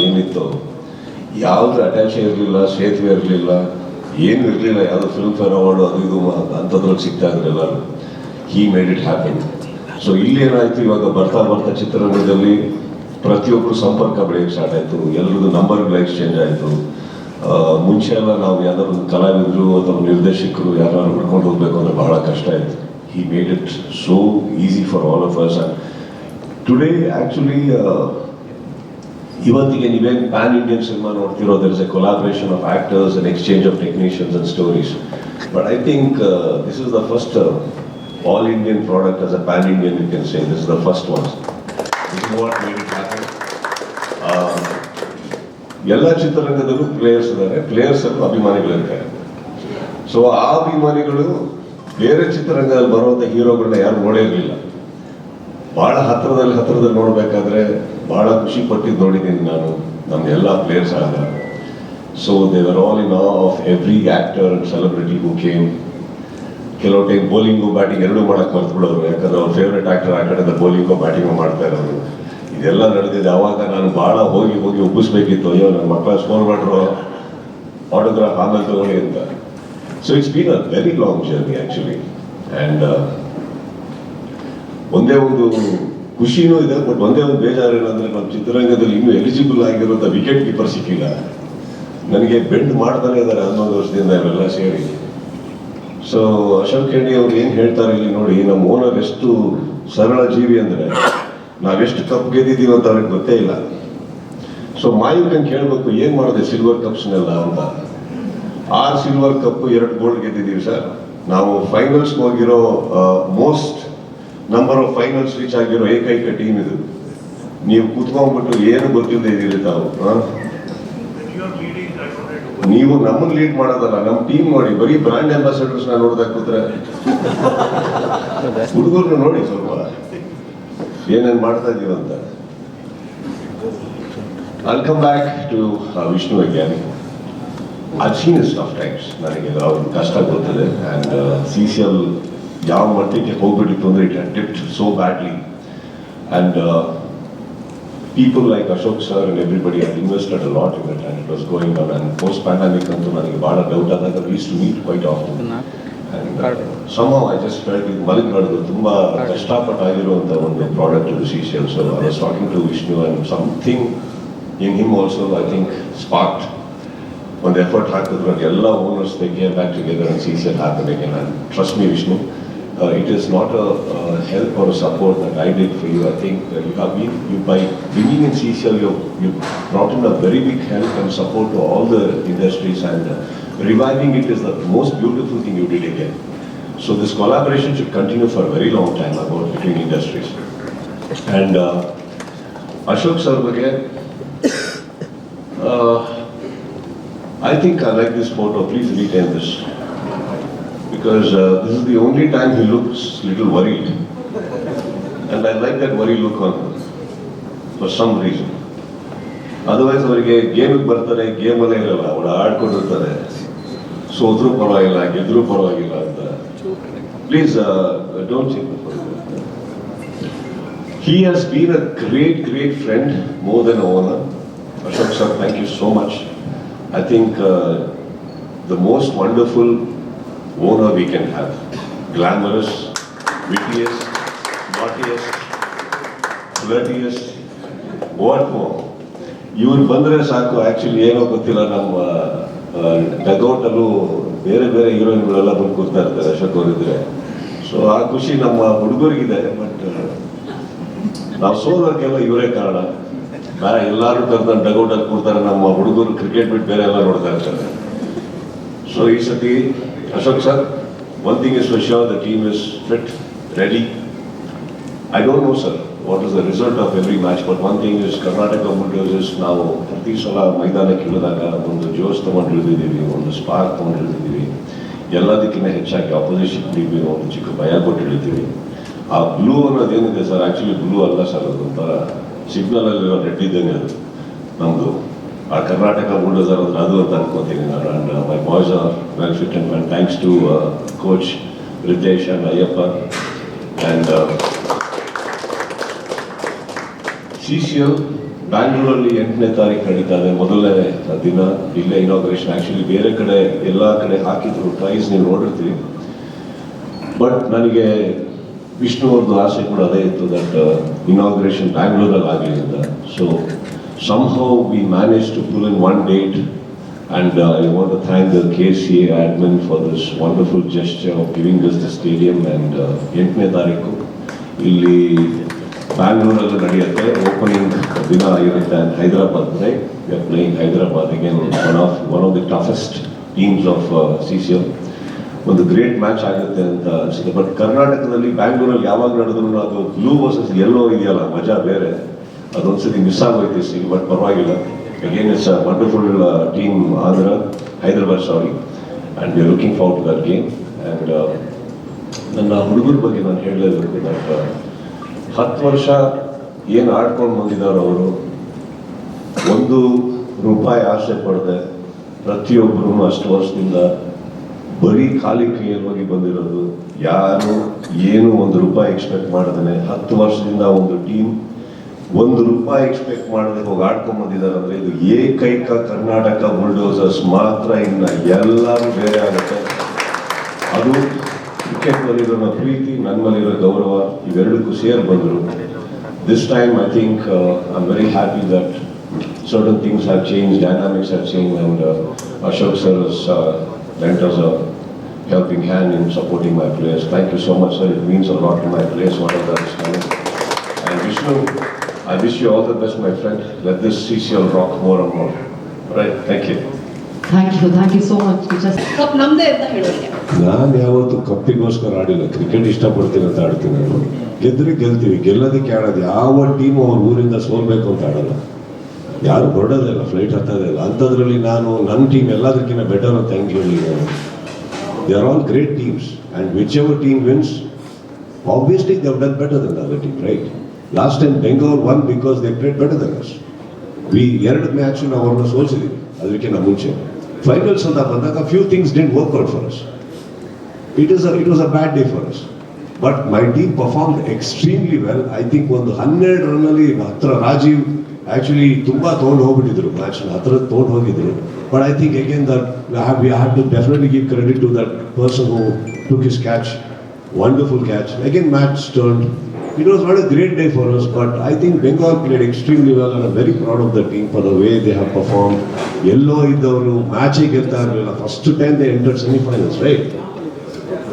ಏನಿತ್ತು. ಯಾವುದು ಅಟ್ಯಾಚ್ ಇರಲಿಲ್ಲ, ಸೇತುವೆ ಇರಲಿಲ್ಲ, ಏನು ಇರಲಿಲ್ಲ, ಯಾವುದು ಫಿಲ್ಮ್ ಫೇರ್ ಅವಾರ್ಡು ಅದು ಇದು ಅಂಥದ್ರಲ್ಲಿ ಸಿಗ್ತಾ ಇರಲಿಲ್ಲ he made it happen so ಇಲ್ಲೇನಾಯಿತು ಇವಾಗ ಬರ್ತಾ ಬರ್ತಾ ಚಿತ್ರರಂಗದಲ್ಲಿ ಪ್ರತಿಯೊಬ್ಬರು ಸಂಪರ್ಕ ಬೆಳೆಯಕ್ಕೆ ಸ್ಟಾರ್ಟ್ ಆಯಿತು ಎಲ್ಲರದ್ದು ನಂಬರ್ಗಳು ಎಕ್ಸ್ಚೇಂಜ್ ಆಯಿತು. ಮುಂಚೆ ಎಲ್ಲ ನಾವು ಯಾವ್ದಾದ್ರು ಕಲಾವಿದರು ಅಥವಾ ನಿರ್ದೇಶಕರು ಯಾರು ಹುಡ್ಕೊಂಡು ಹೋಗ್ಬೇಕು ಅಂದರೆ ಬಹಳ ಕಷ್ಟ ಆಯಿತು. He made it so easy for all of us today actually ಇವತ್ತಿಗೆ ನೀವೇ pan Indian cinema ನೋಡ್ತಿರೋ there is a collaboration of actors and exchange of technicians and stories but I think this is the first all Indian product as a pan Indian you can say this is the first one ಎಲ್ಲ ಚಿತ್ರರಂಗದಲ್ಲೂ players ಇದ್ದಾರೆ. Players ಅಲ್ಲೂ ಅಭಿಮಾನಿಗಳಿರ್ತಾರೆ so ಆ ಅಭಿಮಾನಿಗಳು ಬೇರೆ ಚಿತ್ರರಂಗದಲ್ಲಿ ಬರುವಂಥ ಹೀರೋಗಳನ್ನ ಯಾರು ನೋಡಿರಲಿಲ್ಲ ಬಹಳ ಹತ್ತಿರದಲ್ಲಿ ಹತ್ರದಲ್ಲಿ ನೋಡಬೇಕಾದ್ರೆ ಬಹಳ ಖುಷಿ ಪಟ್ಟಿದ್ದು ನೋಡಿದ್ದೀನಿ ನಾನು ನಮ್ಮ ಎಲ್ಲ ಪ್ಲೇಯರ್ಸ್ ಆಗ so they're all in of every actor and celebrity who came ಕೆಲವು ಟೈಮ್ ಬೌಲಿಂಗು ಬ್ಯಾಟಿಂಗ್ ಎರಡೂ ಮಾಡಕ್ಕೆ ಮರ್ತ್ಬಿಡೋರು, ಯಾಕಂದ್ರೆ ಅವ್ರ ಫೇವ್ರೆಟ್ ಆಕ್ಟರ್ ಆ ಕಡೆಯಿಂದ ಬೌಲಿಂಗು ಬ್ಯಾಟಿಂಗು ಮಾಡ್ತಾ ಇರೋರು. ಇದೆಲ್ಲ ನಡೆದಿದೆ. ಆವಾಗ ನಾನು ಭಾಳ ಹೋಗಿ ಹೋಗಿ ಒಪ್ಪಿಸ್ಬೇಕಿತ್ತು ಅಯ್ಯೋ ನನ್ನ ಮಕ್ಕಳ ಸ್ಕೋರ್ ಮಾಡ್ರು ಆಟೋಗ್ರಾಫ್ ಆಮೇಲೆ ತಗೊಳ್ಳಿ ಅಂತ. So it's been a very long journey actually and ಒಂದೇ ಒಂದು ಖುಷಿನೂ ಇದೆ ಬಟ್ ಒಂದೇ ಒಂದು ಬೇಜಾರು ಏನಂದ್ರೆ ನಮ್ಮ ಚಿತ್ರರಂಗದಲ್ಲಿ ಇನ್ನೂ ಎಲಿಜಿಬಲ್ ಆಗಿರುವಂಥ ವಿಕೆಟ್ ಕೀಪರ್ ಸಿಕ್ಕಿಲ್ಲ. ನನಗೆ ಬೆಂಡ್ ಮಾಡ್ತಾನೆ ಇದ್ದಾರೆ ಹನ್ನೊಂದು ವರ್ಷದಿಂದ ಇವೆಲ್ಲ ಸೇರಿ. ಸೊ ಅಶೋಕ್ ಖೇಣಿ ಅವ್ರು ಏನು ಹೇಳ್ತಾರೆ ಇಲ್ಲಿ ನೋಡಿ, ನಮ್ಮ ಓನರ್ ಎಷ್ಟು ಸರಳ ಜೀವಿ ಅಂದ್ರೆ, ನಾವೆಷ್ಟು ಕಪ್ ಗೆದ್ದಿದ್ದೀವಿ ಅಂತ ಅವ್ರಿಗೆ ಗೊತ್ತೇ ಇಲ್ಲ. ಸೊ ಮಾಯುಕನ್ ಕೇಳಬೇಕು ಏನ್ ಮಾಡಿದೆ ಸಿಲ್ವರ್ ಕಪ್ಸ್ನೆಲ್ಲ ಅಂತ. ಆರು ಸಿಲ್ವರ್ ಕಪ್ ಎರಡು ಗೋಲ್ಡ್ ಗೆದ್ದಿದ್ದೀವಿ ಸರ್ ನಾವು ಫೈನಲ್ಸ್ ಹೋಗಿರೋ most number of finals reach ಆಗಿರೋ ಏಕೈಕ ಟೀಮ್ ಇದು ನೀವು ಕೂತ್ಕೊಂಡ್ಬಿಟ್ಟು ಏನು ಗೊತ್ತಿಲ್ಲದೆ ಇದ್ದೀರಿ ತಾವು? ನೀವು ನಮ್ಮನ್ನ ಲೀಡ್ ಮಾಡೋದಲ್ಲ ನಮ್ಮ ಟೀಮ್ ನೋಡಿ ಬರೀ ಬ್ರಾಂಡ್ ಅಂಬಾಸಡರ್ಸ್ ನಾವು ನೋಡ್ದಾಗ ಕೂತ್ರೆ ಹುಡುಗರ್ನ ನೋಡಿ ಸ್ವಲ್ಪ ಏನೇನು ಮಾಡ್ತಾ ಇದ್ದೀವಿ ಅಂತ welcome back to to uh, Vishnu again. I've seen his tough times. ನನಗೆ ಅವ್ರ ಕಷ್ಟ ಗೊತ್ತಿದೆ ಆ್ಯಂಡ್ ಸಿ ಸಿ ಎಲ್ ಯಾವ ಮಟ್ಟಿಗೆ ಹೋಗ್ಬಿಟ್ಟಿತ್ತು ಅಂದರೆ it dipped so badly and people like Ashok sir and everybody I invested lot in it and it was going on and post pandemic ಅಂತೂ ನನಗೆ ಭಾಳ ಡೌಟ್ ಆದಾಗ we used to meet quite off and some I just felt ಇದು ಮಲಗಬಾರ್ದು ತುಂಬ ಕಷ್ಟಪಟ್ಟು ಆಗಿರುವಂಥ ಒಂದು ಪ್ರಾಡಕ್ಟ್ ಇದು C C L so I was talking to Vishnu and something in him also I think spot ಒಂದು ಎಫರ್ಟ್ ಹಾಕಿದ್ರು. ಎಲ್ಲ owners came back together C C L ಹಾಕಬೇಕು ನಾನು trust me Vishnu Uh, it is not a, help or a support that I did for you. I think uh, you have been, you, by bringing in CCL, You you brought in a very big help and support to all the industries and uh, reviving it is the most beautiful thing you did again. So this collaboration should continue for a very long time about between industries. And uh, Ashok Sarvage, uh, I think I like this photo. Please retain this. Because uh, this is the only time he looks little worried, and I like that worry look on him for some reason. Otherwise ಅವರಿಗೆ ಗೇಮಿಗೆ ಬರ್ತಾರೆ ಗೇಮಲ್ಲೇ ಇರಲ್ಲ ಅವಳು ಆಡ್ಕೊಂಡಿರ್ತಾರೆ ಸೋತ್ರೂ ಪರವಾಗಿಲ್ಲ ಗೆದ್ರೂ ಪರವಾಗಿಲ್ಲ ಅಂತ please don't change He has been a great, great friend, more than a owner. Ashok sir, thank you so much. I think uh, the most wonderful owner we can have. Glamorous, wittiest, naughtiest, flirtiest, what more? ಇವ್ರು ಬಂದರೆ ಸಾಕು actually ಏನೋ ಗೊತ್ತಿಲ್ಲ ನಮ್ಮ ಡಗೌಟಲ್ಲೂ ಬೇರೆ ಬೇರೆ ಹೀರೋಯಿನ್ಗಳೆಲ್ಲ ಬಂದು ಕೂರ್ತಾ ಇರ್ತಾರೆ ಅಶೋಕ್ ಅವರಿದ್ರೆ ಸೊ ಆ ಖುಷಿ ನಮ್ಮ ಹುಡುಗರಿಗಿದೆ ಬಟ್ ನಾವು ಸೋಲೋಕ್ಕೆಲ್ಲ ಇವರೇ ಕಾರಣ ನಾ ಎಲ್ಲರೂ ಕರೆದ ಡಗೌಟಲ್ಲಿ ಕೂರ್ತಾರೆ ನಮ್ಮ ಹುಡುಗರು ಕ್ರಿಕೆಟ್ ಬಿಟ್ಟು ಬೇರೆ ಎಲ್ಲ ನೋಡ್ತಾ ಇರ್ತಾರೆ ಸೊ ಈ ಸತಿ Ashok sir one thing is for sure the team is fit ready I don't know sir what is the result of every match but one thing is Karnataka Bulldozers ನಾವು ಪ್ರತಿ ಸಲ ಮೈದಾನಕ್ಕೆ ಇಳಿದಾಗ ಒಂದು ಜೋಶ್ ತೊಗೊಂಡು ಒಂದು ಸ್ಪಾರ್ಕ್ ತೊಗೊಂಡು ಇಳಿದಿದ್ದೀವಿ ಎಲ್ಲದಕ್ಕಿಂತ ಹೆಚ್ಚಾಗಿ ಆಪೋಸಿಷನ್ ಟೀಮ್ಗೆ ಒಂದು ಚಿಕ್ಕ ಭಯ ಕೊಟ್ಟು ಇಳಿತೀವಿ ಆ ಬ್ಲೂ ಅನ್ನೋದೇನಿದೆ ಸರ್ ಆ್ಯಕ್ಚುಲಿ ಬ್ಲೂ ಅಲ್ಲ ಸರ್ ಅದೊಂಥರ ಸಿಗ್ನಲಲ್ಲಿರೋ ರೆಡ್ ಇದ್ದಂಗೆ ಅದು ನಮ್ಮದು ಆ ಕರ್ನಾಟಕ ಬುಲ್ಡೋಸರ್ ಹತ್ರ ಅದು ಅಂತ ಅನ್ಕೋತೀನಿ ನಾನು. And my boys are well fit and well thanks to coach Ritesh and Ayyappa and C C L ಬ್ಯಾಂಗ್ಳೂರಲ್ಲಿ ಎಂಟನೇ ತಾರೀಕು ನಡೀತಾ ಇದೆ. ಮೊದಲನೇ ದಿನ, ಇಲ್ಲೇ ಇನಾಗ್ರೇಷನ್ ಆ್ಯಕ್ಚುಲಿ ಬೇರೆ ಕಡೆ, ಎಲ್ಲ ಕಡೆ ಹಾಕಿದ್ರು. ಪ್ರೈಸ್ ನೀವು ನೋಡಿರ್ತೀವಿ ಬಟ್ ನನಗೆ ವಿಷ್ಣು ಅವ್ರದ್ದು ಆಸೆ ಕೂಡ ಅದೇ ಇತ್ತು ದಟ್ ಇನಾಗ್ರೇಷನ್ ಬ್ಯಾಂಗ್ಳೂರಲ್ಲಿ ಆಗಲಿ so somehow we managed to pull in one date and uh, I want to thank the KCA admin for this wonderful gesture of giving us the stadium and uh, ಎಂಟನೇ ತಾರೀಕು. ಇಲ್ಲಿ ಬ್ಯಾಂಗ್ಳೂರಲ್ಲಿ ನಡೆಯುತ್ತೆ opening ದಿನ ಇರುತ್ತೆ Hyderabad playing Hyderabad again one of one of the toughest teams of C C L ಒಂದು great match ಆಗುತ್ತೆ ಅಂತ ಅನಿಸುತ್ತೆ. ಬಟ್ ಕರ್ನಾಟಕದಲ್ಲಿ ಬ್ಯಾಂಗ್ಳೂರಲ್ಲಿ ಯಾವಾಗ ನಡೆದ್ರು ಅದು ಬ್ಲೂ ವರ್ಸಸ್ ಎಲ್ಲೋ ಇದೆಯಲ್ಲ ಮಜಾ ಬೇರೆ. ಅದೊಂದ್ಸತಿ ಮಿಸ್ ಆಗೋಯ್ತು ಸರಿ ಬಟ್ ಪರವಾಗಿಲ್ಲ. Again it's a wonderful team Andhra Hyderabad sorry and we looking for to that game and ನನ್ನ ಹುಡುಗರ ಬಗ್ಗೆ ನಾನು ಹೇಳಲೇಬೇಕು ಬಟ್ ಹತ್ತು ವರ್ಷ ಏನು ಆಡ್ಕೊಂಡು ಬಂದಿದ್ದಾರೆ ಅವರು, ಒಂದು ರೂಪಾಯಿ ಆಸೆ ಪಡದೆ, ಪ್ರತಿಯೊಬ್ಬರೂ ಅಷ್ಟು ವರ್ಷದಿಂದ ಬರೀ ಖಾಲಿ ಬಗ್ಗೆ ಬಂದಿರೋದು, ಯಾರು ಏನು ಒಂದು ರೂಪಾಯಿ ಎಕ್ಸ್ಪೆಕ್ಟ್ ಮಾಡದೇನೆ ಹತ್ತು ವರ್ಷದಿಂದ ಒಂದು ಟೀಮ್ ಒಂದು ರೂಪಾಯಿ ಎಕ್ಸ್ಪೆಕ್ಟ್ ಮಾಡದೆ ಹೋಗಿ ಆಡ್ಕೊಂಬಂದಿದ್ದಾರೆ ಅಂದ್ರೆ ಇದು ಏಕೈಕ ಕರ್ನಾಟಕ ಬುಲ್ಡೋಸರ್ಸ್ ಮಾತ್ರ ಇನ್ನ ಎಲ್ಲರೂ ಬೇರೆ ಆಗುತ್ತೆ ಅದು ಕ್ರಿಕೆಟ್ ಮಲ್ಲಿರೋ ಪ್ರೀತಿ ನನ್ನ ಮೇಲಿರೋ ಗೌರವ ಇವೆರಡಕ್ಕೂ ಸೇರ್ ಬಂದರು this time I think I am very happy that changed, and uh, Ashok sir has uh, lent us a helping hand in supporting my players. Thank you so much, sir. It means a lot to my players, whatever that is coming. And Vishnu, I wish you all the best, my friend. Let this CCL rock more and more. Right? Thank you. Thank you thank you so much cup ನಮ್ದೇ ಅಂತ ಹೇಳೋರಿಗೆ ನಾನು ಯಾವತ್ತು ಕಪ್ಪಿಗೋಸ್ಕರ ಆಡಿಲ್ಲ. Cricket ಇಷ್ಟಪಡ್ತೀನಿ ಅಂತ ಆಡ್ತೀನಿ ನಾನು. ಗೆದ್ರೆ ಗೆಲ್ತೀವಿ. ಗೆಲ್ಲೋದಕ್ಕೆ ಆಡೋದು ಯಾವ ಟೀಮ್ ಅವ್ರ ಊರಿಂದ ಸೋಲ್ಬೇಕು ಅಂತ ಆಡಲ್ಲ. ಯಾರು ಹೊರಡೋದೇ ಇಲ್ಲ. ಫ್ಲೈಟ್ ಹತ್ತೋದೇ ಇಲ್ಲ. ಅಂಥದ್ರಲ್ಲಿ ನಾನು ನನ್ನ ಟೀಮ್ ಎಲ್ಲದಕ್ಕಿಂತ ಬೆಟರ್ ಅಂತ ಹೆಂಗೆ ಹೇಳಿ ನಾನು. They are all great teams and whichever team wins obviously they done better than other team right last time Bengaluru won because they played better than us we ಎರಡು ಮ್ಯಾಚ್ ನಾವು ಅವ್ರನ್ನ ಸೋಲ್ಸಿದ್ದೀವಿ ಅದಕ್ಕಿಂತ ಮುಂಚೆ ಫೈನಲ್ಸ್ ಅಂತ ಬಂದಾಗ few things didn't work out for us it is a, it was a bad day for us. But my team performed extremely well. I think ಒಂದು ಹನ್ನೆರಡು ರನ್ನಲ್ಲಿ ಹತ್ರ ರಾಜೀವ್ ಆಕ್ಚುಲಿ ತುಂಬಾ ತೊಗೊಂಡು ಹೋಗ್ಬಿಟ್ಟಿದ್ರು ಮ್ಯಾಚ್ ಹತ್ರ ತೊಗೊಂಡು ಹೋಗಿದ್ರು but I think again that have we have to definitely give credit to that person who took his catch wonderful catch again match turn it was not a great day for us but I think Bengal played extremely well and very proud of the team for the way they have perform ಎಲ್ಲೋ ಇದ್ದವರು ಮ್ಯಾಚೇ ಗೆಲ್ತಾ ಇರಲಿಲ್ಲ first time they enter semifinals right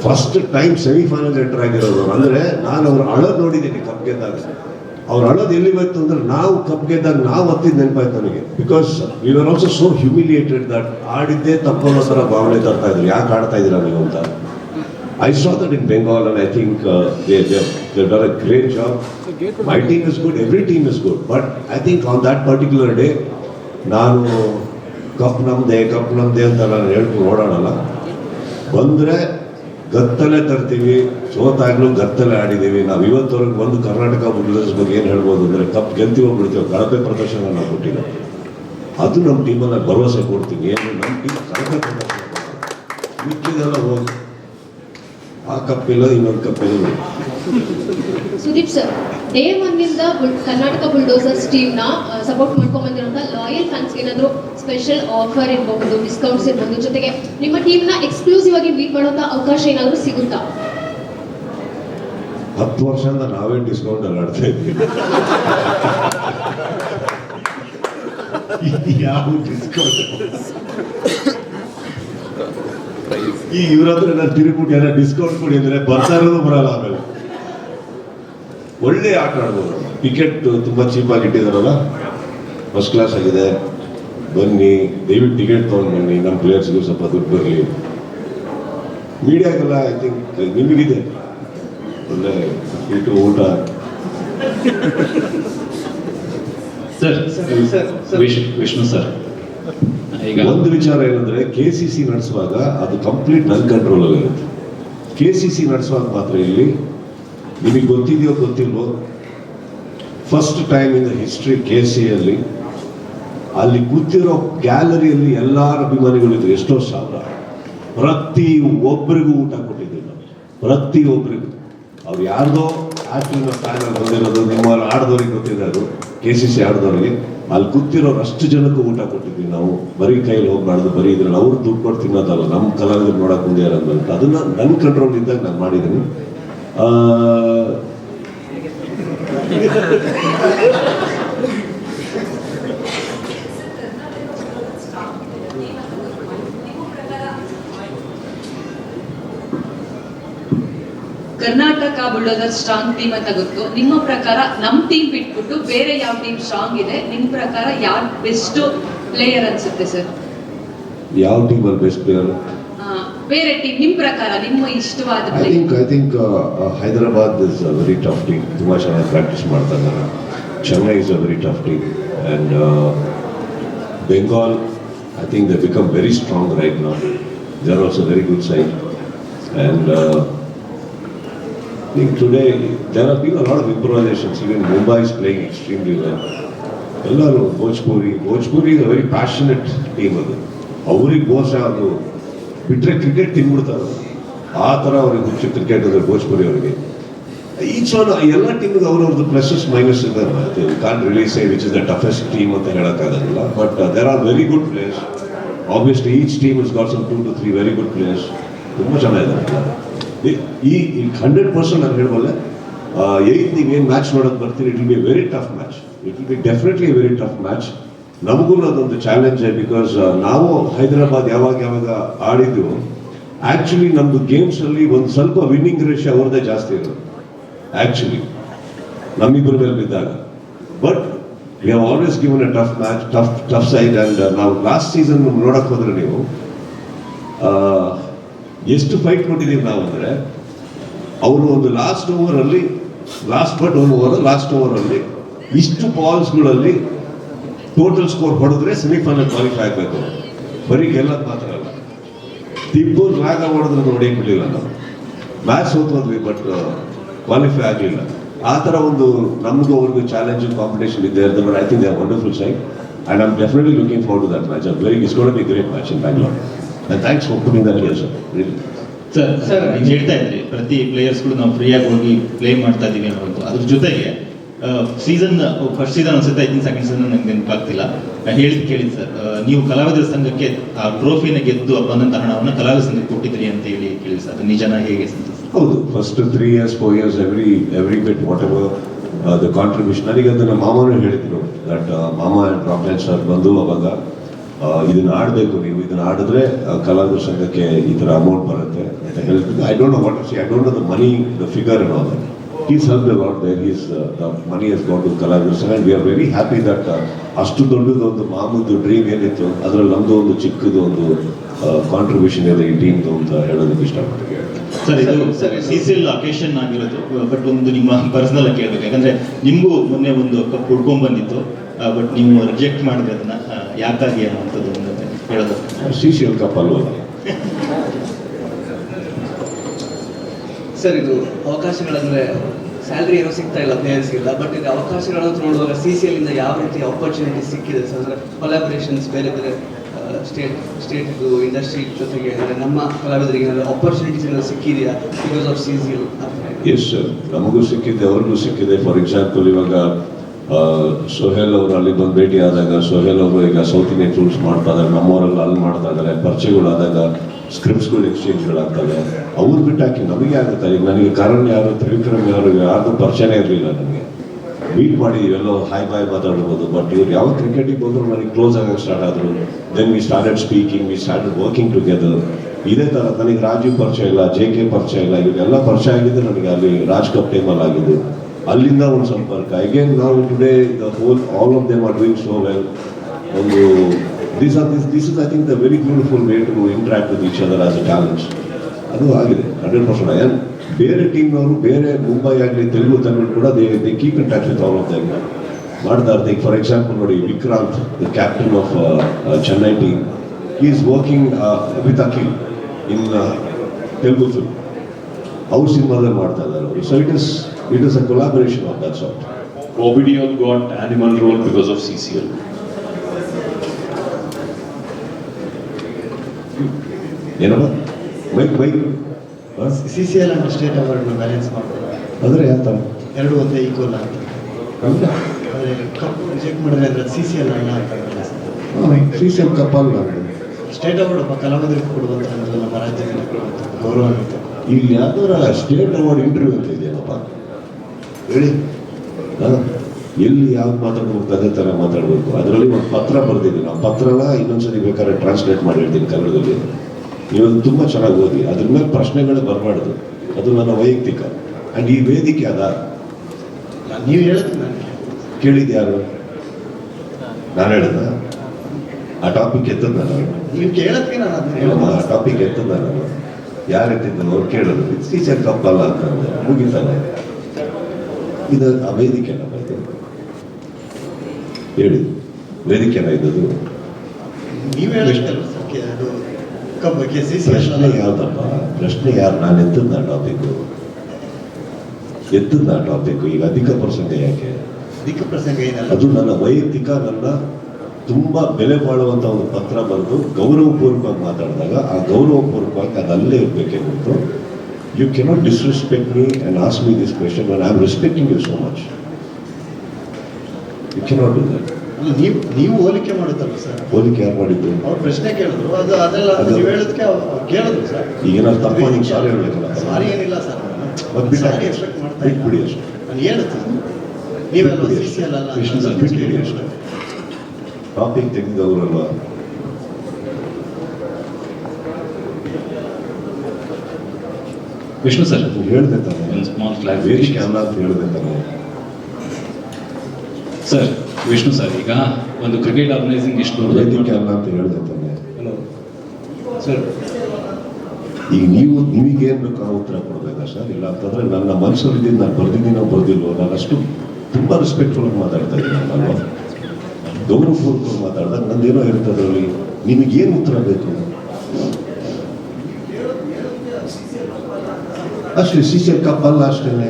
first time semifinal enter ಆಗಿರೋದು. ಅಂದರೆ ನಾನು ಅವ್ರು ಅಳೋದು ನೋಡಿದ್ದೀನಿ cup ಗೆದ್ದಾಗ. ಅವ್ರ ಅಳೋದು ಎಲ್ಲಿ ಹೋಯ್ತು ಅಂದ್ರೆ ನಾವು ಕಪ್ ಗೆದ್ದಾಗ ನಾವು ಒತ್ತಿದ ನೆನಪಾಯ್ತು ನನಗೆ because we are also so humiliated that ಆಡಿದ್ದೇ ತಪ್ಪು ಥರ ಭಾವನೆ ತರ್ತಾ ಇದ್ರು. ಯಾಕೆ ಆಡ್ತಾ ಇದ್ದೀರಾ ನೀವು ಅಂತ? I in Bengal and Bengal think I think they they've done a great job. My team is good, every team is good. But I think on that particular day, ನಾನು ಕಪ್ ನಮ್ದೆ ಕಪ್ ನಮ್ದೆ ಅಂತ ನಾನು ಹೇಳ್ಕೊಂಡು ಓಡಾಡಲ್ಲ. ಬಂದರೆ ಗತ್ತಲೆ ತರ್ತೀವಿ ಸೋತಾಗ್ಲೂ ಗತ್ತಲೆ ಆಡಿದ್ದೀವಿ. ನಾವು ಇವತ್ತವರೆಗೆ ಬಂದು ಕರ್ನಾಟಕ ಬುಲ್ಡರ್ಸ್ ಬಗ್ಗೆ ಏನು ಹೇಳ್ಬೋದು ಅಂದರೆ ಕಪ್ ಗೆಲ್ತೀವೋ ಬಿಡ್ತೀವೋ ಕಳಪೆ ಪ್ರದರ್ಶನ ನಾವು ಕೊಟ್ಟಿಲ್ಲ. ಅದು ನಮ್ಮ ಟೀಮಲ್ಲಿ ಭರವಸೆ ಕೊಡ್ತೀನಿ. ಏನು ನಮ್ಮ ಟೀಮ್ ಕಳಪೆ ಪ್ರದರ್ಶನ ಮಿಕ್ಕಿದೆಲ್ಲ ಹೋಗಿ ಆ ಕಪ್ ಇಲ್ಲ ಇನ್ನೊಂದು ಕಪ್ ಇಲ್ಲ ಸುದೀಪ್ ಸರ್ ಡೇ ಒನ್ನಿಂದ ನಿಂದ ಕರ್ನಾಟಕ ಬುಲ್ಡೋಸರ್ಸ್ ಟೀಮ್ನ ಸಪೋರ್ಟ್ ಮಾಡ್ಕೊಂಡ್ ಬಂದಿರೋಂಥ ಲಾಯಲ್ ಫ್ಯಾನ್ಸ್ ಏನಾದರೂ ಸ್ಪೆಷಲ್ ಆಫರ್ ಇರಬಹುದು ಡಿಸ್ಕೌಂಟ್ಸ್ ಇರಬಹುದು ಜೊತೆಗೆ ನಿಮ್ಮ ಟೀಮ್ನ ಎಕ್ಸ್ಕ್ಲೂಸಿವ್ ಆಗಿ ಮೀಟ್ ಮಾಡುವಂತ ಅವಕಾಶ ಏನಾದರೂ ಸಿಗುತ್ತಾ? ಹತ್ತು ವರ್ಷದಿಂದ ನಾವೇ ಡಿಸ್ಕೌಂಟ್ ಅಲ್ಲಿ ಆಡ್ತಾ ಇದ್ವಿ ಯಾವ ಡಿಸ್ಕೌಂಟ್ ಈ ಇವ್ರ ಹತ್ರ ನಾನು ತಿರುಗ್ಬಿಟ್ಟು ಏನೋ ಡಿಸ್ಕೌಂಟ್ ಕೊಡಿ ಅಂದ್ರೆ ಬರ್ತಾ ಇರೋದು ಬರಲ್ಲ ಆಮೇಲೆ. ಒಳ್ಳೆ ಆಟ ಆಡ್ಬೋದು. ಟಿಕೆಟ್ ತುಂಬಾ ಚೀಪ್ ಆಗಿ ಇಟ್ಟಿದಾರಲ್ಲ ಫಸ್ಟ್ ಕ್ಲಾಸ್ ಆಗಿದೆ. ಬನ್ನಿ ದಯವಿಟ್ಟು ಟಿಕೆಟ್ ತೊಗೊಂಡು ಬನ್ನಿ. ನಮ್ಮ ಪ್ಲೇಯರ್ಸ್ಗೂ ಸ್ವಲ್ಪ ದುಡ್ಡು ಬರಲಿ. ಮೀಡಿಯಾಗೆಲ್ಲ ಐ ಥಿಂಕ್ ನಿಮಗಿದೆ. ಒಳ್ಳೆ ಇಟ್ಟು ಊಟ. ಸರ್ ವಿಶ್ ವಿಷ್ಣು ಸರ್ ಒಂದು ವಿಚಾರ ಏನಂದ್ರೆ ಕೆ ಸಿ ಸಿ ನಡೆಸುವಾಗ ಅದು ಕಂಪ್ಲೀಟ್ ನನ್ನ ಕಂಟ್ರೋಲ್ ಅಲ್ಲಿ ಇರುತ್ತೆ. ಕೆ ಸಿ ಸಿ ನಡೆಸುವಾಗ ಮಾತ್ರ ಇಲ್ಲಿ ನಿಮಗೆ ಗೊತ್ತಿದೆಯೋ ಗೊತ್ತಿಲ್ವೋ first time in the history K C ಅಲ್ಲಿ ಅಲ್ಲಿ ಕೂತಿರೋ ಗ್ಯಾಲರಿಯಲ್ಲಿ ಎಲ್ಲಾರ ಅಭಿಮಾನಿಗಳಿದ್ರು. ಎಷ್ಟೋ ಸಾವಿರ. ಪ್ರತಿ ಒಬ್ಬರಿಗೂ ಊಟ ಕೊಟ್ಟಿದ್ದೀವಿ ಪ್ರತಿ ಒಬ್ಬರಿಗೂ ಅವ್ರು ಯಾರ್ದೋ ಆಕ್ಟಿವ್ ಫ್ಯಾನ್ ಬಂದಿರೋದು ನಿಮ್ಮ ಆಡ್ದವ್ರಿಗೆ ಗೊತ್ತಿದೆ ಅದು ಕೆ ಸಿ ಸಿ ಆಡ್ದವ್ರಿಗೆ. ಅಲ್ಲಿ ಕೂತಿರೋರು ಅಷ್ಟು ಜನಕ್ಕೂ ಊಟ ಕೊಟ್ಟಿದ್ವಿ. ನಾವು ಬರೀ ಕೈಯಲ್ಲಿ ಹೋಗ್ಬಾರ್ದು ಬರೀ ಇದ್ರಲ್ಲಿ ಅವ್ರು ದುಡ್ಡು ಕೊಟ್ಟು ತಿನ್ನೋದಲ್ಲ ನಮ್ಮ ಕಲಾವಿದ್ರು ನೋಡಕ್ ಅಂತ ಅದನ್ನ ನನ್ನ ಕಂಟ್ರೋಲ್ ಇದ್ದಾಗ ನಾನು ಮಾಡಿದ್ದೀನಿ ಆ, ಕರ್ನಾಟಕ ಬುಲ್ಡೋಸರ್ ಸ್ಟ್ರಾಂಗ್ ಟೀಮ್ ಅಂತ ಗೊತ್ತು ನಿಮ್ಮ ಪ್ರಕಾರ ನಮ್ಮ ಟೀಮ್ ಬಿಟ್ಬಿಟ್ಟು ಬೇರೆ ಯಾವ ಟೀಮ್ ಸ್ಟ್ರಾಂಗ್ ಇದೆ? ನಿಮ್ಮ ಪ್ರಕಾರ ಯಾರು ಬೆಸ್ಟ್ ಪ್ಲೇಯರ್ ಅನ್ಸುತ್ತೆ ಸರ್ ಯಾವ ಟೀಮ್ ಅಲ್ಲಿ ಬೆಸ್ಟ್ ಪ್ಲೇಯರ್ ಬೇರೆ ಟೀಮ್ ನಿಮ್ಮ ಪ್ರಕಾರ ನಿಮ್ಮ ಇಷ್ಟವಾದ I think I think Hyderabad is a very tough team ತುಂಬ ಚೆನ್ನಾಗಿ ಪ್ರಾಕ್ಟೀಸ್ ಮಾಡ್ತಾ ಇದ್ದಾರೆ Chennai is a very tough team and Bengal I think they become very strong right now they are also very good side and think today, there have been a lot of improvisations. Even Mumbai is playing extremely well. ಎಲ್ಲರೂ Bhojpuri Bhojpuri is very passionate team ಅದು. ಅವ್ರಿಗೆ ಬೋಸ ಅದು ಬಿಟ್ಟರೆ cricket ತಿನ್ಬಿಡ್ತಾರೆ. ಆ ಥರ ಅವ್ರಿಗೆ ಹುಚ್ಚು cricket ಅಂದರೆ ಭೋಜ್ಪುರಿ ಅವರಿಗೆ. ಈಚ್ ಒನ್ ಎಲ್ಲ ಟೀಮ್ಗೆ ಅವ್ರವ್ರದ್ದು ಪ್ಲಸಸ್ ಮೈನಸ್ ಇದೆ can release which is the toughest team ಅಂತ ಹೇಳೋಕ್ಕಾಗಲ್ಲ. But there are very good players obviously each team is got some two to three very good players ತುಂಬ ಚೆನ್ನಾಗಿದ್ದಾರೆ. ಈ- ಹಂಡ್ರೆಡ್ ಪರ್ಸೆಂಟ್ ನಾನು ಹೇಳ್ಬಲ್ಲೆ eighth ನೀವು ಏನು ಮ್ಯಾಚ್ ನೋಡೋದು ಬರ್ತೀರಿ it will be very tough match it will be definitely very tough match ನಮಗೂ ಅದೊಂದು ಚಾಲೆಂಜ್ ಬಿಕಾಸ್ ನಾವು ಹೈದರಾಬಾದ್ ಯಾವಾಗ ಯಾವಾಗ ಆಡಿದ್ದು ಆ್ಯಕ್ಚುಲಿ ನಮ್ಮದು ಗೇಮ್ಸಲ್ಲಿ ಒಂದು ಸ್ವಲ್ಪ ವಿನ್ನಿಂಗ್ ರೇಷಿಯೋ ಅವ್ರದ್ದೇ ಜಾಸ್ತಿ ಇರೋದು. ಆ್ಯಕ್ಚುಲಿ ನಮ್ಮಿಬ್ಬರ ಮೇಲೆ ಬಿದ್ದಾಗ. But we have always given a tough match tough tough side and ನಾವು ಲಾಸ್ಟ್ ಸೀಸನ್ ನೋಡೋಕೆ ಹೋದ್ರೆ ನೀವು ಎಷ್ಟು ಫೈಟ್ ಕೊಟ್ಟಿದ್ದೀವಿ ನಾವು ಅಂದರೆ, ಅವರು ಒಂದು last ಓವರಲ್ಲಿ last but one over last ಓವರಲ್ಲಿ ಇಷ್ಟು ಬಾಲ್ಸ್ಗಳಲ್ಲಿ ಟೋಟಲ್ ಸ್ಕೋರ್ ಹೊಡೆದ್ರೆ ಸೆಮಿಫೈನಲ್ ಕ್ವಾಲಿಫೈ ಆಗಬೇಕು. ಬರೀ ಗೆಲ್ಲೋದು ಮಾತ್ರ ಅಲ್ಲ. ತಿಬ್ಬು ರಾಗ ಹೊಡೆದ್ರೆ ನೋಡೇ ಬಿಡಲಿಲ್ಲ ನಾವು. ಮ್ಯಾಚ್ ಸೋತೋದ್ವಿ ಬಟ್ ಕ್ವಾಲಿಫೈ ಆಗಲಿಲ್ಲ. ಆ ಥರ ಒಂದು ನಮಗೂ ಅವ್ರಿಗೂ ಚಾಲೆಂಜ್ ಕಾಂಪಿಟೇಷನ್ ಇದೆ but I think they wonderful side and I'm definitely looking for to that match very is got be great match in Bangalore thanks for putting that here sir sir ನೀವು ಹೇಳ್ತಾ ಇದ್ರಿ ಪ್ರತಿ ಪ್ಲೇಯರ್ಸ್ಗಳು ನಾವು ಫ್ರೀಯಾಗಿ ಹೋಗಿ play ಮಾಡ್ತಾ ಇದ್ದೀವಿ ಅನ್ನೋದು. ಅದ್ರ ಜೊತೆಗೆ ಸೀಸನ್ ಫಸ್ಟ್ ಸೀಸನ್ ಅನ್ಸುತ್ತೆ ಐ ಥಿಂಕ್ ಸೆಕೆಂಡ್ ಸೀಸನ್ ನಂಗೆ ನೆನಪಾಗ್ತಿಲ್ಲ? ಹೇಳಿದ್ ಕೇಳಿದ್ ಸರ್ ನೀವು ಕಲಾವಿದರ ಸಂಘಕ್ಕೆ ಆ ಟ್ರೋಫಿನ ಗೆದ್ದು ಬಂದಂತ ಹಣವನ್ನು ಕಲಾವಿದರ ಸಂಘಕ್ಕೆ ಕೊಟ್ಟಿದ್ರಿ ಅಂತ ಹೇಳಿ ಕೇಳಿ ಸರ್ ಅದು ನಿಜನ ಹೇಗೆ ಹೌದು first three years four years every every bit whatever the contribution ನನಗೆ ನಮ್ಮ ಮಾಮನೂ ಹೇಳಿದ್ರು ದಟ್ ಮಾಮ ರಾಕ್ಲೈನ್ ಸರ್ ಬಂದು ಅವಾಗ ಇದನ್ನ ಆಡಬೇಕು. ನೀವು ಇದನ್ನ ಆಡಿದ್ರೆ ಕಲಾವಿದ ಸಂಘಕ್ಕೆ ಈ ಥರ ಅಮೌಂಟ್ ಬರುತ್ತೆ I don't know what see I don't know the money the figure and all is there is the money is got to ಕಲಾವಿದ ಸಂಘ we are very happy that ಅಷ್ಟು ದೊಡ್ಡದು ಒಂದು ಮಾಮೂದು ಡ್ರೀಮ್ ಏನಿತ್ತು, ಅದರಲ್ಲಿ ನಮ್ಮದು ಒಂದು ಚಿಕ್ಕದು ಒಂದು ಕಾಂಟ್ರಿಬ್ಯೂಷನ್ ಇದೆ ಈ ಟೀಮ್ ಅಂತ ಹೇಳೋದಕ್ಕೆ ಇಷ್ಟಪಡ್ತೀವಿ ಸರ್, ಇದು ಸಿ ಸಿ ಅಕೇಶನ್ ಆಗಿರೋದು ಬಟ್ ಒಂದು ನಿಮ್ಮ ಪರ್ಸನಲ್ ಕೇಳಬೇಕು ಯಾಕಂದ್ರೆ ನಿಮಗೂ ಮೊನ್ನೆ ಒಂದು ಕಪ್ ಹುಡ್ಕೊಂಡ್ ಬಂದಿತ್ತು ಬಟ್ ನೀವು ರಿಜೆಕ್ಟ್ ಮಾಡಿದ್ರೆ ಅದನ್ನ. ಯಾಕಾಗಿ ಅನ್ನುವಂಥದ್ದು ಒಂದು ಹೇಳೋದು. ಶ್ರೀ ಅಲ್ವಾ ಸರ್ ಇದು ಅವಕಾಶಗಳಂದ್ರೆ ಸ್ಯಾಲ್ರಿ ಏನೋ ಸಿಗ್ತಾ ಇಲ್ಲ ಪ್ಲೇಯರ್ಸ್ಗೆಲ್ಲ ಬಟ್ ಇದು ಅವಕಾಶಗಳನ್ನು ನೋಡುವಾಗ ಸಿ ಸಿ ಎಲ್ಲಿಂದ ಯಾವ ರೀತಿ ಆಪರ್ಚುನಿಟಿ ಸಿಕ್ಕಿದೆ ಸರ್? ಅಂದರೆ ಕೊಲಾಬ್ರೇಷನ್ಸ್ ಬೇರೆ ಬೇರೆ ಸ್ಟೇಟ್ ಸ್ಟೇಟ್ ಇಂಡಸ್ಟ್ರಿ ಜೊತೆಗೆ ಅಂದರೆ ನಮ್ಮ ಕಲಾವಿದರಿಗೆ ಏನಾದರೂ ಆಪರ್ಚುನಿಟೀಸ್ ಏನಾದ್ರು ಸಿಕ್ಕಿದೆಯಾ because of C C L S sir ನಮಗೂ ಸಿಕ್ಕಿದೆ ಅವ್ರಿಗೂ ಸಿಕ್ಕಿದೆ. ಫಾರ್ ಎಕ್ಸಾಂಪಲ್ ಇವಾಗ ಸೊಹೇಲ್ ಅವರು ಅಲ್ಲಿ ಬಂದು ಭೇಟಿ ಆದಾಗ ಸೊಹೇಲ್ ಅವರು ಈಗ ಸೌತ್ ಇಂಡಿಯನ್ ಫಿಲ್ಮ್ಸ್ ಮಾಡ್ತಾ ಇದ್ದಾರೆ. ನಮ್ಮವರೆಲ್ಲ ಅಲ್ಲಿ ಮಾಡ್ತಾ ಇದ್ದಾರೆ. ಪರಿಚಯಗಳಾದಾಗ ಸ್ಕ್ರಿಪ್ಟ್ಸ್ಗಳು ಎಕ್ಸ್ಚೇಂಜ್ಗಳಾಗ್ತವೆ ಅವ್ರು ಬಿಟ್ಟಾಕಿ ನಮಗೆ ಆಗುತ್ತೆ ಈಗ ನನಗೆ ಕರಣ್ ಯಾರು, ತ್ರಿವಿಕ್ರಮ್ ಯಾರು ಯಾರಿಗೂ ಪರಿಚಯನೇ ಇರಲಿಲ್ಲ ನನಗೆ. ಮೀಟ್ ಮಾಡಿ ಎಲ್ಲೋ ಹಾಯ್ ಬಾಯ್ ಮಾತಾಡ್ಬೋದು. ಬಟ್ ಇವ್ರು ಯಾವ ಕ್ರಿಕೆಟಿಗೆ ಬಂದರು ನನಗೆ ಕ್ಲೋಸ್ ಆಗಕ್ಕೆ ಸ್ಟಾರ್ಟ್ ಆದರು. Then we started speaking we started working together ಇದೇ ಥರ ನನಗೆ ರಾಜೀವ್ ಪರಿಚಯ ಇಲ್ಲ ಜೆ ಕೆ ಪರಿಚಯ ಇಲ್ಲ. ಇವರೆಲ್ಲ ಪರಿಚಯ ಆಗಿದ್ದು ನನಗೆ ಅಲ್ಲಿ ರಾಜ್ ಕಪ್ ಟೈಮಲ್ಲಿ ಆಗಿದ್ದು ಅಲ್ಲಿಂದ ಒಂದು ಸಂಪರ್ಕ. ಅಗೇನ್ ನಾವು today the whole all of them are doing so well ಒಂದು this are this this is I think the very beautiful way to interact with each other as a talents ಅದು ಆಗಿದೆ hundred percent and ಬೇರೆ ಟೀಮ್ನವರು ಬೇರೆ ಮುಂಬೈ ಆಗಲಿ ತೆಲುಗು ತಮಿಳು ಕೂಡ they they keep in touch with all of them ಮಾಡ್ತಾ ಇರ್ತೀವಿ for example ನೋಡಿ Vikrant the captain of Chennai team is working with Akhil in Telugu film ಅವ್ರ ಸಿನಿಮಾದಲ್ಲಿ ಮಾಡ್ತಾ ಇದ್ದಾರೆ so it is it is a collaboration of that sort Obidion got animal role because of CCL. ಏನಪ್ಪ? Bike bike C C L and state ಅವಾರ್ಡ್ನ balance ಮಾಡೋದು ಅಂದರೆ ಯಾವ ಥರ ಎರಡು ಒಂದೇ ಈಕ್ವಲ್ ಅಂತ. ಆದರೆ ಕಪ್ ರಿಜೆಕ್ಟ್ ಮಾಡಿದ್ರೆ ಅಂದರೆ ಸಿ ಸಿ ಎಲ್ ಅಣ್ಣ ಅಂತ ಸಿ ಸಿ ಎಲ್ ಕಪ್ ಅಲ್ಲ. ಸ್ಟೇಟ್ ಅವಾರ್ಡ್ ಒಬ್ಬ ಕಲಾವಿದರಿಗೆ ಕೊಡುವಂಥ ನಮ್ಮ ರಾಜ್ಯದಲ್ಲಿ ಕೊಡುವಂಥ ಗೌರವಾನ್ವಿತ ಇಲ್ಲಿ ಯಾವ್ದಾರ ಸ್ಟೇಟ್ ಅವಾರ್ಡ್ ಇಂಟರ್ವ್ಯೂ ಅಂತ ಇದೆಯಲ್ಲಪ್ಪ? ಹೇಳಿ? ಎಲ್ಲಿ ಯಾವ್ದು ಮಾತಾಡ್ಬೇಕು ಅದೇ ಥರ ಮಾತಾಡಬೇಕು. ಅದರಲ್ಲಿ ಒಂದು ಪತ್ರ ಬರೆದಿದ್ದೀನಿ ಆ ಪತ್ರನ ಇನ್ನೊಂದ್ಸರಿ ಬೇಕಾದ್ರೆ ಟ್ರಾನ್ಸ್ಲೇಟ್ ಮಾಡಿ ಹೇಳ್ತೀನಿ ಕನ್ನಡದಲ್ಲಿ. ನೀವು ತುಂಬಾ ಚೆನ್ನಾಗಿ ಓದಿ. ಅದ್ರ ಮೇಲೆ ಪ್ರಶ್ನೆಗಳೇ ಬರಬಾರ್ದು. ಅದು ನನ್ನ ವೈಯಕ್ತಿಕ. ಆ್ಯಂಡ್ ಈ ವೇದಿಕೆ ಅದ? ನೀವು ಹೇಳಿದ ಕೇಳಿದ ಕೇಳಿದ್ದು ಯಾರು? ನಾನು ಹೇಳ್ದ? ಆ ಟಾಪಿಕ್ ಎತ್ತದ ನಾನು? ನೀವು ಕೇಳಕ್ಕೆ ನಾನು ಆ ಟಾಪಿಕ್ ಎತ್ತದ ನಾನು? ಯಾರು ಎತ್ತಿದ್ದ ಅವ್ರು ಕೇಳೋದು. ಟೀಚರ್ ಕಪ್ಪಲ್ಲ ಅಂತಂದ್ರೆ ಮುಗಿತಾನೆ ಇದು ಆ ವೇದಿಕೆನ ಇದು ಹೇಳಿ ವೇದಿಕೆನ ಇದ್ದದು ನೀವು ಪ್ರಶ್ನೆ ಯಾವ್ದಪ್ಪ? ಪ್ರಶ್ನೆ ಯಾರು? ನಾನು ಎತ್ತದ ಟಾಪಿಕ್ ಎತ್ತದ ಟಾಪಿಕ್ ಈಗ ಅಧಿಕ ಪ್ರಸಂಗ ಯಾಕೆ? ಅಧಿಕ ಪ್ರಸಂಗ ಏನಲ್ಲ. ಅದು ನನ್ನ ವೈಯಕ್ತಿಕ ನನ್ನ ತುಂಬಾ ಬೆಲೆ ಬಾಳುವಂತ ಒಂದು ಪತ್ರ ಬರೆದು ಗೌರವಪೂರ್ವಕವಾಗಿ ಮಾತಾಡಿದಾಗ ಆ ಗೌರವಪೂರ್ವಕವಾಗಿ ಅದಲ್ಲೇ ಇರಬೇಕೇ ಹೊರತು you cannot disrespect me and ask me this question when I'm respecting you so much you cannot do that. ನೀವು ನೀವು ಹೋಲಿಕೆ ಮಾಡುತ್ತಲ್ಲ ಸರ್? ಹೋಲಿಕೆ ಯಾರು ಮಾಡಿದ್ದು? ಅವ್ರು ಪ್ರಶ್ನೆ ಕೇಳಿದ್ರು. ಅದು ಅದೆಲ್ಲ ನೀವು ಹೇಳೋದಕ್ಕೆ ಅವ್ರು ಕೇಳಿದ್ರು ಸರ್. ಈಗ ಏನಾದ್ರು ತಪ್ಪ ನೀವು ಸಾರಿ ಹೇಳ್ಬೇಕಲ್ಲ ಸಾರಿ. ಏನಿಲ್ಲ ಸರ್. ಮತ್ತೆ ಬಿಟ್ಟು ಎಕ್ಸ್ಪೆಕ್ಟ್ ಮಾಡ್ತಾ ಇಲ್ಲ ಅಷ್ಟೇ. ನಾನು ಹೇಳ್ತೀನಿ ನೀವೆಲ್ಲ ಸಿ ಸಿ ಎಲ್ ಅಲ್ಲ. ಅಷ್ಟೇ. ಕೃಷ್ಣ. ಟಾಪಿಕ್ ತೆಗೆದವರಲ್ವಾ? ವಿಷ್ಣು ಸರ್. ಹೇಳ್ದೆ ತಾನೆ ಸ್ಮಾಲ್ ಫ್ಲಾಗ್ ಅಲ್ಲ ಅಂತ ಹೇಳ್ದೆ ತಾನೆ ಸರ್ ವಿಷ್ಣು ಸರ್ ಈಗ ಒಂದು ಕ್ರಿಕೆಟ್ ಆರ್ಗನೈಸಿಂಗ್ ಇಷ್ಟು ವೇದಿಕೆ ಅಲ್ಲ ಅಂತ ಹೇಳ್ದೆ ತಾನೆ ಸರ್ ಈಗ ನೀವು ನಿಮಗೇನು ಬೇಕು ಆ ಉತ್ತರ ಕೊಡಬೇಕಾ ಸರ್? ಇಲ್ಲ ಅಂತಂದ್ರೆ ನನ್ನ ಮನಸ್ಸಲ್ಲಿ ನಾನು ಬರ್ದಿದ್ದೀನೋ ಬರ್ದಿಲ್ವೋ? ನಾನು ಅಷ್ಟು ತುಂಬ ರೆಸ್ಪೆಕ್ಟ್ಫುಲ್ ಆಗಿ ಮಾತಾಡ್ತಾ ಇದ್ದೀನಿ ನಾನು ಗೌರವಪೂರ್ವಕವಾಗಿ ಮಾತಾಡಿದಾಗ ನಂದೇನೋ ಇರ್ತದೆ ನಿಮಗೇನು ಉತ್ತರ ಬೇಕು? ಅಷ್ಟೇ ಸಿ ಸಿ ಎಲ್ ಕಪ್ ಅಲ್ಲ ಅಷ್ಟೇನೆ.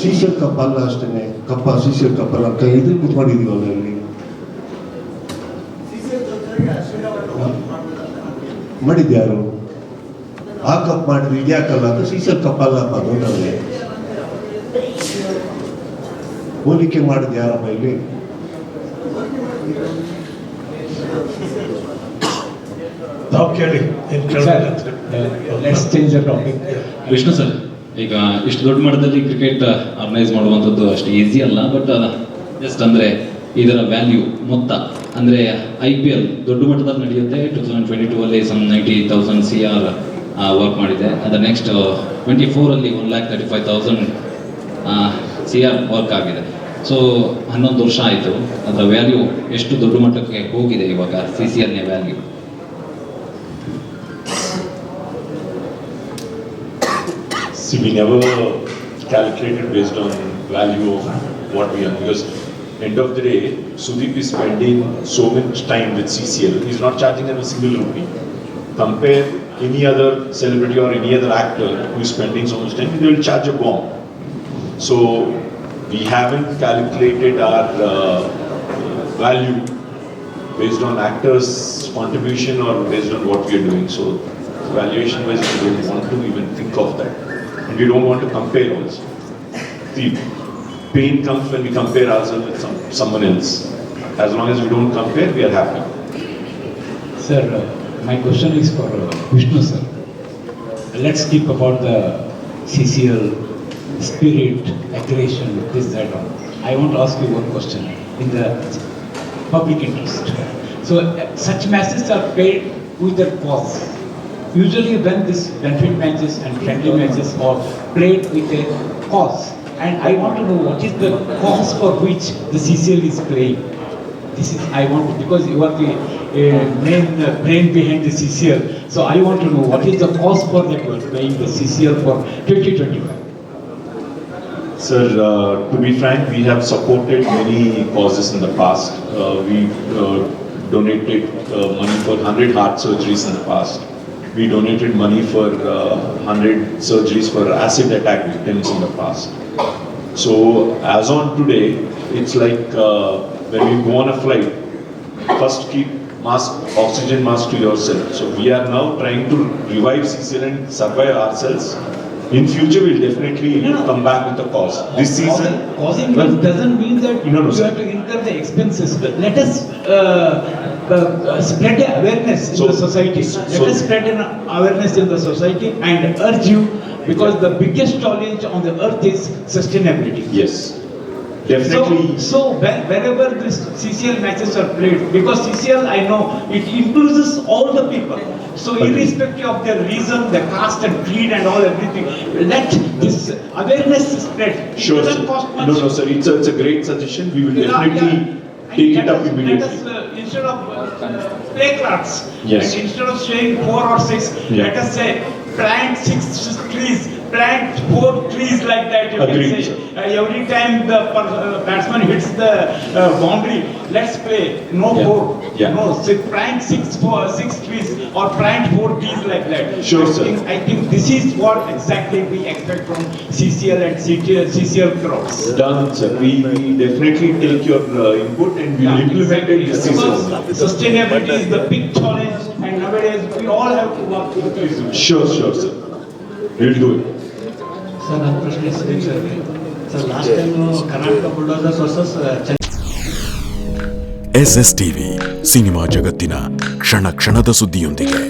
ಸಿ ಸಿ ಎಲ್ ಕಪ್ ಅಲ್ಲ ಅಷ್ಟೇನೆ. ಕಪ್ಪ ಸಿ ಸಿ ಎಲ್ ಕಪ್ ಅಲ್ಲ ಕೈ ಇದ್ರಲ್ಲಿ ಕುತ್ಕೊಂಡಿದೀವಲ್ಲ ಇಲ್ಲಿ ಮಾಡಿದ್ಯಾರು ಆ ಕಪ್ ಮಾಡಿದ್ರು ಇದ್ಯಾಕಲ್ಲ ಅಂತ ಸೀಸಲ್ ಕಪ್ ಅಲ್ಲಪ್ಪ ಹೋಲಿಕೆ ಮಾಡಿದ್ ಯಾರಪ್ಪ ಇಲ್ಲಿ? ನಾವು ಕೇಳಿ let's change the topic Vishnu sir. ಈಗ ಇಷ್ಟು ದೊಡ್ಡ ಮಟ್ಟದಲ್ಲಿ ಕ್ರಿಕೆಟ್ ಆರ್ಗನೈಸ್ ಮಾಡುವಂಥದ್ದು ಅಷ್ಟು ಈಸಿ ಅಲ್ಲ ಬಟ್ ಜಸ್ಟ್ ಅಂದರೆ ಇದರ ವ್ಯಾಲ್ಯೂ ಮೊತ್ತ. ಅಂದರೆ ಐ ಪಿ ಎಲ್ ದೊಡ್ಡ ಮಟ್ಟದಲ್ಲಿ ನಡೆಯುತ್ತೆ. ಟೂ ತೌಸಂಡ್ ಟ್ವೆಂಟಿ ಟೂ ಅಲ್ಲಿ some ninety thousand C R work ಮಾಡಿದೆ ಅದರ next twenty ಫೋರಲ್ಲಿ one lakh thirty five thousand C R work ಆಗಿದೆ. ಸೊ ಹನ್ನೊಂದು ವರ್ಷ ಆಯಿತು. ಅದರ ವ್ಯಾಲ್ಯೂ ಎಷ್ಟು ದೊಡ್ಡ ಮಟ್ಟಕ್ಕೆ ಹೋಗಿದೆ ಇವಾಗ C C ಎಲ್ನೇ value See, we never calculated based on value of what we earn because end of the day, Sudeep is spending so much time with CCL. He's not charging them a single rupee. Compare any other celebrity or any other actor who is spending so much time, they will charge a bomb. So we haven't calculated our uh, value based on actors' contribution or based on what we are doing. So valuation wise, we don't want to even think of that. And we don't want to compare also. The pain comes when we compare ourselves with some, someone else. As long as we don't compare, we are happy. Sir, uh, my question is for uh, Vishnu sir. Let's speak about the CCL spirit, aggression, this, that, all. I want to ask you one question in the public interest. So uh, such matches are paid with a cause. Usually when this benefit matches and friendly matches are played with a cause. And I want to know what is the cause for which the CCL is playing. This is, I want to, because you are the uh, main uh, brain behind the CCL. So I want to know what is the cause for that you are playing the CCL for 2025. Sir, uh, to be frank, we have supported many causes in the past. Uh, we uh, donated uh, money for 100 heart surgeries in the past. We donated money for uh, 100 surgeries for acid attack victims in the past. So, as on today, it's like uh, when you go on a flight, first keep mask, oxygen mask to yourself. So, we are now trying to revive CCL and survive ourselves In future, we'll definitely No, no. come back with a cause. This season, Causing wealth doesn't mean that No, no, you have to incur the expenses. Let us uh, uh, uh, spread the awareness in So- the society. so- Let us spread an awareness in the society and urge you, because the biggest challenge on the earth is sustainability. yes, definitely. So, so whe- wherever this CCL matches are played, because CCL, I know, it includes all the people. So Agreed. irrespective of their reason, their caste and creed and all everything, let this awareness spread. It Sure, doesn't sir. cost much. No, no, sir, it's a, it's a great suggestion. We will definitely yeah. take it up immediately. Let us, uh, instead of uh, play cards, Yes. and instead of saying four or six, Yeah. let us say plant six trees, plant four trees like that. You Agreed, can say uh, every time the uh, batsman hits the uh, boundary, let's play. No Yeah. four. Yeah. No, say, plant six four six trees or plant four trees like that. Sure, I sir. think, I think this is what exactly we expect from CCL and CCL, CCL crowds. Done, sir. We, we definitely take your uh, input and we Yeah, implement it this Sustainability is the big challenge and nowadays we all have to work with this. Sure, sure, sir. We'll do it. Sir, ನನ್ನ ಪ್ರಶ್ನೆ ಸುದೀಪ್ ಸರ್ಗೆ sir last time Karnataka bulldozers versus S S TV cinema ಜಗತ್ತಿನ ಕ್ಷಣ ಕ್ಷಣದ ಸುದ್ದಿಯೊಂದಿಗೆ.